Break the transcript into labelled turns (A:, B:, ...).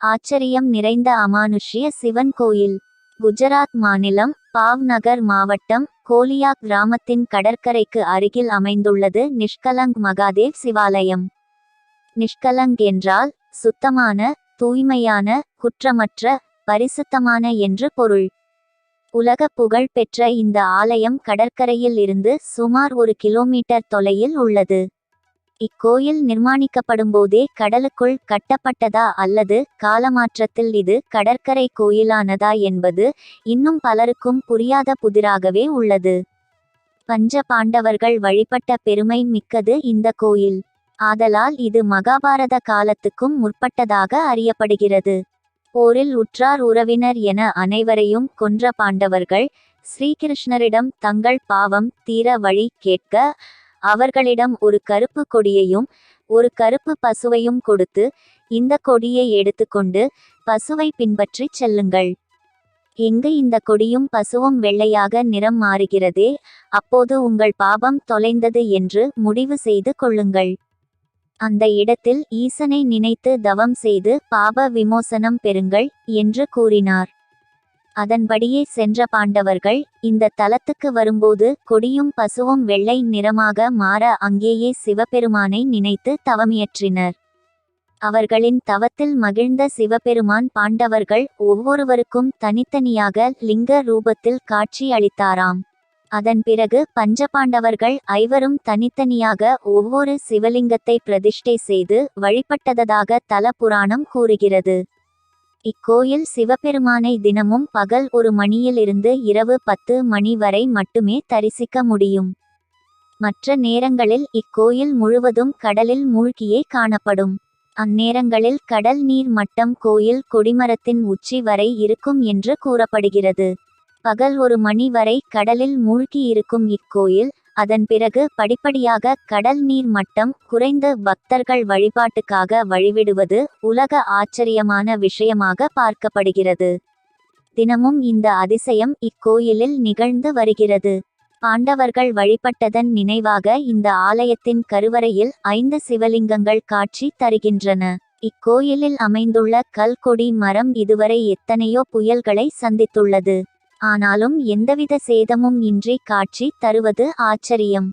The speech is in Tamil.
A: ஆச்சரியம் நிறைந்த அமானுஷ்ய சிவன் கோயில். குஜராத் மாநிலம் பாவ்நகர் மாவட்டம் கோலியா கிராமத்தின் கடற்கரைக்கு அருகில் அமைந்துள்ளது நிஷ்கலங் மகாதேவ் சிவாலயம். நிஷ்கலங் என்றால் சுத்தமான தூய்மையான குற்றமற்ற பரிசுத்தமான என்று பொருள். உலக புகழ் பெற்ற இந்த ஆலயம் கடற்கரையில் இருந்து சுமார் ஒரு கிலோமீட்டர் தொலையில் உள்ளது. இக்கோயில் நிர்மாணிக்கப்படும்போதே கடலுக்குள் கட்டப்பட்டதா அல்லது காலமாற்றத்தில் இது கடற்கரை கோயிலானதா என்பது இன்னும் பலருக்கும் புரியாத புதிராகவே உள்ளது. பஞ்ச பாண்டவர்கள் வழிபட்ட பெருமை மிக்கது இந்த கோயில். ஆதலால் இது மகாபாரத காலத்துக்கும் முற்பட்டதாக அறியப்படுகிறது. போரில் உற்றார் உறவினர் என அனைவரையும் கொன்ற பாண்டவர்கள் ஸ்ரீகிருஷ்ணரிடம் தங்கள் பாவம் தீர வழி கேட்க அவர்களிடம் ஒரு கருப்பு கொடியையும் ஒரு கருப்பு பசுவையும் கொடுத்து இந்த கொடியை எடுத்துக்கொண்டு பசுவை பின்பற்றி செல்லுங்கள். எங்கு இந்த கொடியும் பசுவும் வெள்ளையாக நிறம் மாறுகிறதே அப்போது உங்கள் பாபம் தொலைந்தது என்று முடிவு செய்து கொள்ளுங்கள். அந்த இடத்தில் ஈசனை நினைத்து தவம் செய்து பாப விமோசனம் பெறுங்கள் என்று கூறினார். அதன்படியே சென்ற பாண்டவர்கள் இந்த தலத்துக்கு வரும்போது கொடியும் பசுவும் வெள்ளை நிறமாக மாற அங்கேயே சிவபெருமானை நினைத்து தவமியற்றினர். அவர்களின் தவத்தில் மகிழ்ந்த சிவபெருமான் பாண்டவர்கள் ஒவ்வொருவருக்கும் தனித்தனியாக லிங்க ரூபத்தில் காட்சி அளித்தாராம். அதன் பிறகு பஞ்சபாண்டவர்கள் ஐவரும் தனித்தனியாக ஒவ்வொரு சிவலிங்கத்தை பிரதிஷ்டை செய்து வழிபட்டதாக தல புராணம் கூறுகிறது. இக்கோயில் சிவபெருமானை தினமும் பகல் ஒரு மணியிலிருந்து இரவு பத்து மணி வரை மட்டுமே தரிசிக்க முடியும். மற்ற நேரங்களில் இக்கோயில் முழுவதும் கடலில் மூழ்கியே காணப்படும். அந்நேரங்களில் கடல் நீர் மட்டம் கோயில் கொடிமரத்தின் உச்சி வரை இருக்கும் என்று கூறப்படுகிறது. பகல் ஒரு மணி வரை கடலில் மூழ்கி இருக்கும் இக்கோயில் அதன் பிறகு படிப்படியாக கடல் நீர் மட்டம் குறைந்து பக்தர்கள் வழிபாட்டுக்காக வழிவிடுவது உலக ஆச்சரியமான விஷயமாக பார்க்கப்படுகிறது. தினமும் இந்த அதிசயம் இக்கோயிலில் நிகழ்ந்து வருகிறது. பாண்டவர்கள் வழிபட்டதன் நினைவாக இந்த ஆலயத்தின் கருவறையில் ஐந்து சிவலிங்கங்கள் காட்சி தருகின்றன. இக்கோயிலில் அமைந்துள்ள கல்கொடி மரம் இதுவரை எத்தனையோ புயல்களை சந்தித்துள்ளது. ஆனாலும் எந்தவித சேதமும் இன்றி காட்சி தருவது ஆச்சரியம்.